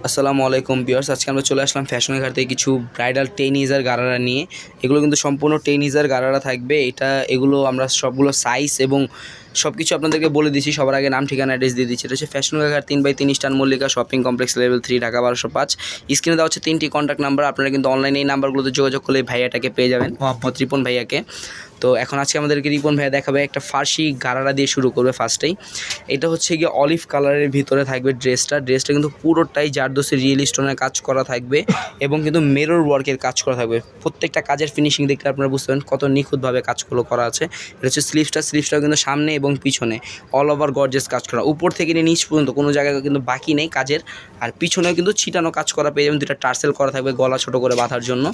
আসসালামু আলাইকুম বিয়ার্স আজকে আমরা চলে আসলাম ফ্যাশনের ঘাট কিছু ব্রাইডাল টেন ইজার গারারা নিয়ে। এগুলো কিন্তু সম্পূর্ণ টেন ইজার গারারা থাকবে। এটা, এগুলো আমরা সবগুলো সাইজ এবং সব কিছু আপনাদেরকে বলে দিচ্ছি সবার আগে নাম, ঠিকানা অ্যাড্রেস দিয়ে দিচ্ছি। এটা হচ্ছে ফ্যাশন ঘাট তিন বাই তিন স্টান Mallika shopping complex level three Dhaka বারোশো পাঁচ। স্ক্রিনে দেওয়া হচ্ছে তিনটি কন্ট্যাক্ট নাম্বার আপনারা কিন্তু অনলাইনে এই নাম্বারগুলোতে যোগাযোগ করলে ভাইয়াটাকে পেয়ে যাবেন, মোহাম্মদ রিপন ভাইয়াকে। তো এখন আজকে আমাদেরকে রিপন ভাইয়া দেখাবে একটা ফার্সি গারারা দিয়ে শুরু করবে ফার্স্টেই। এটা হচ্ছে গিয়ে অলিভ কালারের ভিতরে থাকবে ড্রেসটা ড্রেসটা কিন্তু পুরোটাই জারদোসের রিয়েল স্টোনের কাজ করা থাকবে এবং কিন্তু মেরর ওয়ার্কের কাজ করা থাকবে। প্রত্যেকটা কাজের ফিনিশিং দেখলে আপনারা বুঝতে পারেন কত নিখুঁতভাবে কাজগুলো করা আছে। এটা হচ্ছে স্লিভসটা স্লিভসটাও কিন্তু সামনে এবং পিছনে অল ওভার গর্জেস কাজ করা। উপর থেকে নিয়ে নিচ পর্যন্ত কোনো জায়গায় কিন্তু বাকি নেই কাজের। আর পিছনেও কিন্তু ছিটানো কাজ করা পেয়ে যাবেন। দুটা টার্সেল করা থাকবে গলা ছোটো করে বাঁধার জন্য।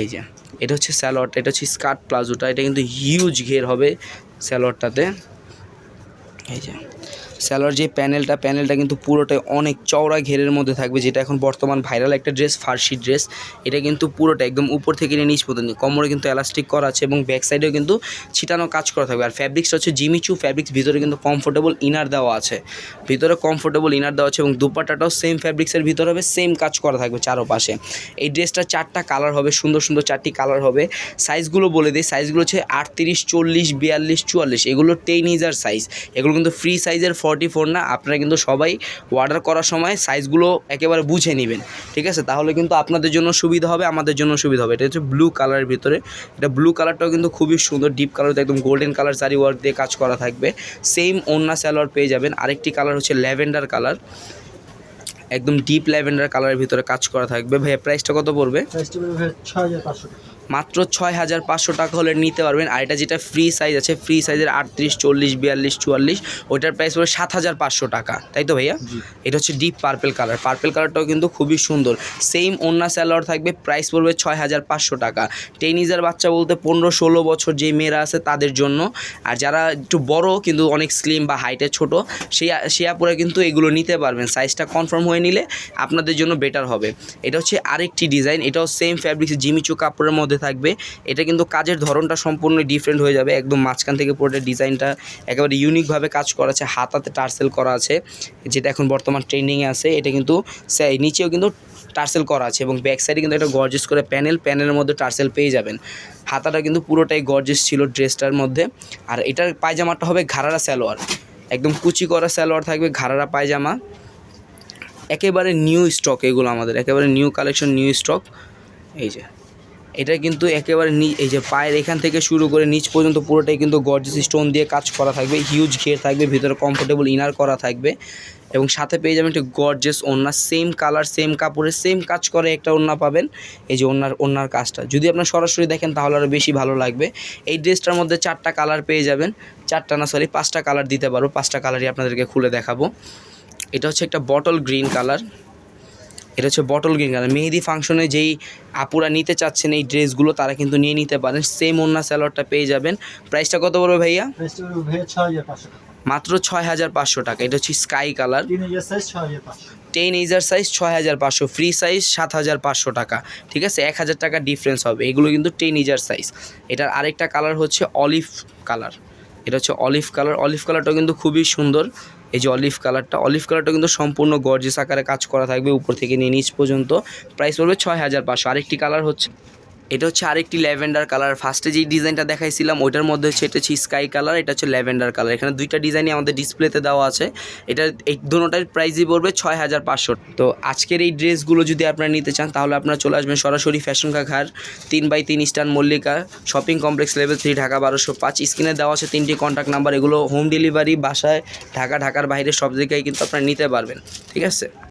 এই যে, এটা হচ্ছে স্যালোয়ারটা এটা হচ্ছে স্কার্ট প্লাজোটা এটা কিন্তু হিউজ ঘের হবে স্যালোয়ারটাতে এই যে স্যালোয়ার যে প্যানেলটা প্যানেলটা কিন্তু পুরোটাই অনেক চওড়া ঘেরের মধ্যে থাকবে, যেটা এখন বর্তমান ভাইরাল একটা ড্রেস, ফার্সি ড্রেস। এটা কিন্তু পুরোটা একদম উপর থেকে নিয়ে নিচ পর্যন্ত, কোমরে কিন্তু এলাস্টিক করা আছে এবং ব্যাক সাইডেও কিন্তু ছিটানো কাজ করা থাকবে। আর ফ্যাব্রিক্সটা হচ্ছে জিমিচু ফ্যাব্রিক্স ভিতরে কিন্তু কমফোর্টেবল ইনার দেওয়া আছে। ভিতরে কমফোর্টেবল ইনার দেওয়া আছে এবং দুপাট্টাটাও সেম ফ্যাব্রিক্সের ভিতরে হবে সেম কাজ করা থাকবে চারোপাশে। এই ড্রেসটা চারটা কালার হবে, সুন্দর সুন্দর চারটি কালার হবে। সাইজগুলো বলে দিই সাইজগুলো হচ্ছে আটত্রিশ, চল্লিশ, বিয়াল্লিশ, চুয়াল্লিশ, এগুলো টেন ইজার সাইজ এগুলো কিন্তু ফ্রি সাইজের ফর্টি ফোর না, আপনারা কিন্তু সবাই অর্ডার করার সময় সাইজগুলো একেবারে বুঝে নেবেন, ঠিক আছে? তাহলে কিন্তু আপনাদের জন্য সুবিধা হবে, আমাদের জন্য সুবিধা হবে। এটা হচ্ছে ব্লু কালারের ভিতরে। এটা ব্লু কালারটাও কিন্তু খুবই সুন্দর ডিপ কালার একদম গোল্ডেন কালার সারি ওয়ার্ক দিয়ে কাজ করা থাকবে। সেম ওন্না স্যালোয়ার পেয়ে যাবেন। আরেকটি কালার হচ্ছে ল্যাভেন্ডার কালার একদম ডিপ ল্যাভেন্ডার কালারের ভিতরে কাজ করা থাকবে। ভাইয়া প্রাইসটা কত পড়বে? মাত্র ছয় হাজার পাঁচশো টাকা হলে নিতে পারবেন। আর এটা যেটা ফ্রি সাইজ আছে ফ্রি সাইজের আটত্রিশ চল্লিশ বিয়াল্লিশ চুয়াল্লিশ ওইটার প্রাইস পড়বে সাত হাজার পাঁচশো টাকা। তাই তো ভাইয়া? এটা হচ্ছে ডিপ পার্পেল কালার পার্পেল কালারটাও কিন্তু খুবই সুন্দর। সেম ওন্না স্যালোয়ার থাকবে প্রাইস পড়বে ছয় হাজার পাঁচশো টাকা। টেনিজার বাচ্চা বলতে পনেরো ষোলো বছর যে মেয়েরা আছে তাদের জন্য। আর যারা একটু বড় কিন্তু অনেক স্লিম বা হাইটে ছোট সেই সে আপুরা কিন্তু এগুলো নিতে পারবেন। সাইজটা কনফার্ম হয়ে নিলে আপনাদের জন্য বেটার হবে। এটা হচ্ছে আরেকটি ডিজাইন এটাও সেম ফ্যাব্রিক্স জিমিচু কাপড়ের মধ্যে থাকবে। এটা কিন্তু কাজের ধরনটা সম্পূর্ণ ডিফারেন্ট হয়ে যাবে। একদম মাঝখান থেকে পুরোটা ডিজাইনটা একেবারে ইউনিকভাবে কাজ করা আছে। হাতাতে টার্সেল করা আছে। যেটা এখন বর্তমান ট্রেন্ডিংয়ে আছে। এটা কিন্তু নিচেও কিন্তু টার্সেল করা আছে এবং ব্যাক সাইডে কিন্তু একটা গর্জেস করে প্যানেল প্যানেলের মধ্যে টার্সেল পেয়ে যাবেন। হাতাটা কিন্তু পুরোটাই গর্জেস ছিল ড্রেসটার মধ্যে। আর এটার পায়জামাটা হবে ঘাড়ারা সালোয়ার। একদম কুচি করা সালোয়ার থাকবে, ঘাড়ারা পায়জামা। একেবারে নিউ স্টক এগুলো আমাদের। একেবারে নিউ কালেকশন নিউ স্টক এই যে। এটা কিন্তু একেবারে এই যে পায়ের এখান থেকে শুরু করে নিচ পর্যন্ত পুরোটাই কিন্তু গর্জিস স্টোন দিয়ে কাজ করা থাকবে। হিউজ ঘের থাকবে, ভিতরে কমফোর্টেবল ইনার করা থাকবে। এবং সাথে পেয়ে যাবেন একটি গর্জেস ওড়না সেম কালার সেম কাপড়ে সেম কাজ করে একটা ওড়না পাবেন। এই যে ওড়নার ওড়নার কাজটা। যদি আপনার সরাসরি দেখেন তাহলে আরও বেশি ভালো লাগবে। এই ড্রেসটার মধ্যে চারটা কালার পেয়ে যাবেন। চারটা না সরি পাঁচটা কালার দিতে পারো পাঁচটা কালারই আপনাদেরকে খুলে দেখাবো। এটা হচ্ছে একটা বটল গ্রিন কালার এটা হচ্ছে বটল গ্রিন কালার মেহেদি ফাংশনে যেই আপুরা নিতে চাচ্ছেন এই ড্রেসগুলো তারা কিন্তু নিয়ে নিতে পারেন। সেম ওন্না স্যালোয়ারটা পেয়ে যাবেন। প্রাইসটা কত পড়বে ভাইয়া? মাত্র ছয় হাজার পাঁচশো টাকা। এটা হচ্ছে স্কাই কালার টেন ইজার সাইজ ছয় হাজার পাঁচশো ফ্রি সাইজ সাত হাজার পাঁচশো টাকা। ঠিক আছে? এক হাজার টাকা ডিফারেন্স হবে। এগুলো কিন্তু টেন ইজার সাইজ এটার আরেকটা কালার হচ্ছে অলিভ কালার এটা হচ্ছে অলিভ কালার অলিভ কালারটাও কিন্তু খুবই সুন্দর। এই যে অলিভ কালারটা অলিভ কালারটা কিন্তু সম্পূর্ণ গর্জেস আকারে কাজ করা থাকবে উপর থেকে নিয়ে নিচ পর্যন্ত। প্রাইস পড়বে ছয় হাজার পাঁচশো। আরেকটি কালার হচ্ছে এটা হচ্ছে আরেকটি ল্যাভেন্ডার কালার। ফার্স্টে যেই ডিজাইনটা দেখাইছিলাম, ওইটার মধ্যে হচ্ছে এটা হচ্ছে স্কাই কালার, এটা হচ্ছে ল্যাভেন্ডার কালার। এখানে দুইটা ডিজাইনই আমাদের ডিসপ্লেতে দেওয়া আছে। এটা এই দুটোটার প্রাইসই পড়বে ছয় হাজার পাঁচশো। তো আজকের এই ড্রেসগুলো যদি আপনারা নিতে চান, তাহলে আপনারা চলে আসবেন সরাসরি ফ্যাশন ঘাট তিন বাই তিন স্টান Mallika, shopping complex level three, Dhaka বারোশো পাঁচ। স্ক্রিনে দেওয়া আছে তিনটি কন্ট্যাক্ট নাম্বার, এগুলো হোম ডেলিভারি, বাসায়, ঢাকা, ঢাকার বাইরে, সব জায়গায় কিন্তু আপনারা নিতে পারবেন। ঠিক আছে?